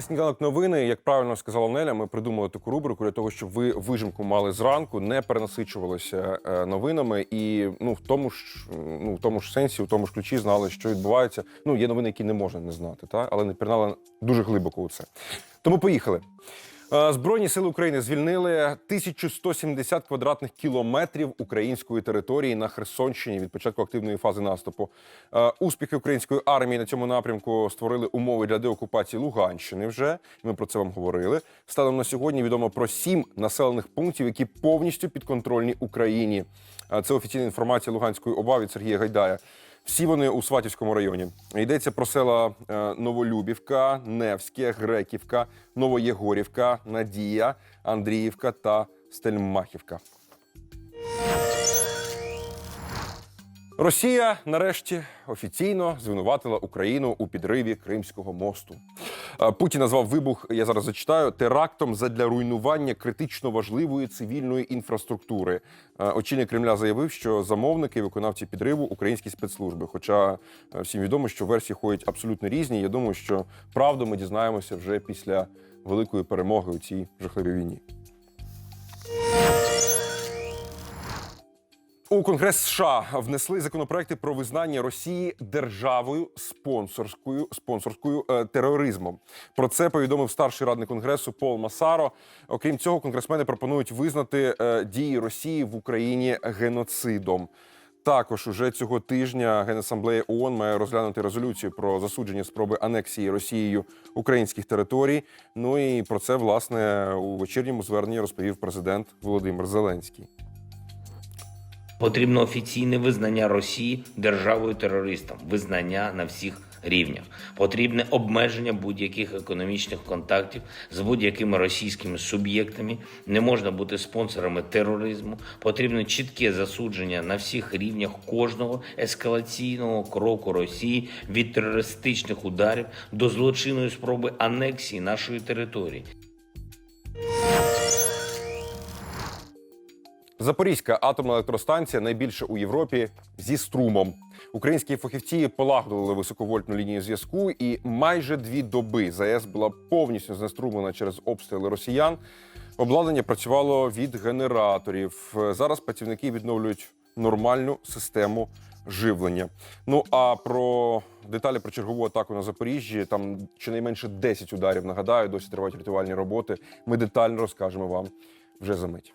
Це сніданок новини. Як правильно сказала Неля, ми придумали таку рубрику для того, щоб ви вижимку мали зранку, не перенасичувалися е, новинами, і ну в тому ж ну в тому ж сенсі, в тому ж ключі знали, що відбувається. Ну є новини, які не можна не знати, та але не пірнали дуже глибоко у це. Тому поїхали. Е, Збройні сили України звільнили 1170 квадратних кілометрів української території на Херсонщині від початку активної фази наступу. Е, Успіхи української армії на цьому напрямку створили умови для деокупації Луганщини. Вже ми про це вам говорили. Станом на сьогодні відомо про сім населених пунктів, які повністю підконтрольні Україні. Е, Це офіційна інформація Луганської ОБА від Сергія Гайдая. Всі вони у Сватівському районі. Йдеться про села е, Новолюбівка, Невське, Греківка, Новоєгорівка, Надія, Андріївка та Стельмахівка. Росія нарешті офіційно звинуватила Україну у підриві Кримського мосту. Е, Путін назвав вибух, я зараз зачитаю, терактом задля руйнування критично важливої цивільної інфраструктури. Е, Очільник Кремля заявив, що замовники виконавці підриву українські спецслужби. Хоча е, всім відомо, що версії ходять абсолютно різні. Я думаю, що правду ми дізнаємося вже після великої перемоги у цій жахливій війні. У Конгрес США внесли законопроекти про визнання Росії державою спонсорською спонсорською е, тероризмом. Про це повідомив старший радник конгресу Пол Масаро. Окрім цього, конгресмени пропонують визнати е, дії Росії в Україні геноцидом. Також уже цього тижня Генасамблея ООН має розглянути резолюцію про засудження спроби анексії Росією українських територій. Ну і про це власне у вечірньому зверненні розповів президент Володимир Зеленський. Потрібно офіційне визнання Росії державою терористом, визнання на всіх рівнях. Потрібне обмеження будь-яких економічних контактів з будь-якими російськими суб'єктами. Не можна бути спонсорами тероризму. Потрібно чітке засудження на всіх рівнях кожного ескалаційного кроку Росії від терористичних ударів до злочинної спроби анексії нашої території. Запорізька атомна електростанція найбільша у Європі зі струмом. Українські фахівці полагодили високовольтну лінію зв'язку, і майже дві доби ЗАЕС була повністю знеструмлена через обстріли росіян. Обладнання працювало від генераторів. Зараз працівники відновлюють нормальну систему живлення. Ну а про деталі про чергову атаку на Запоріжжі там щонайменше 10 ударів. Нагадаю, досі тривають рятувальні роботи. Ми детально розкажемо вам вже за мить.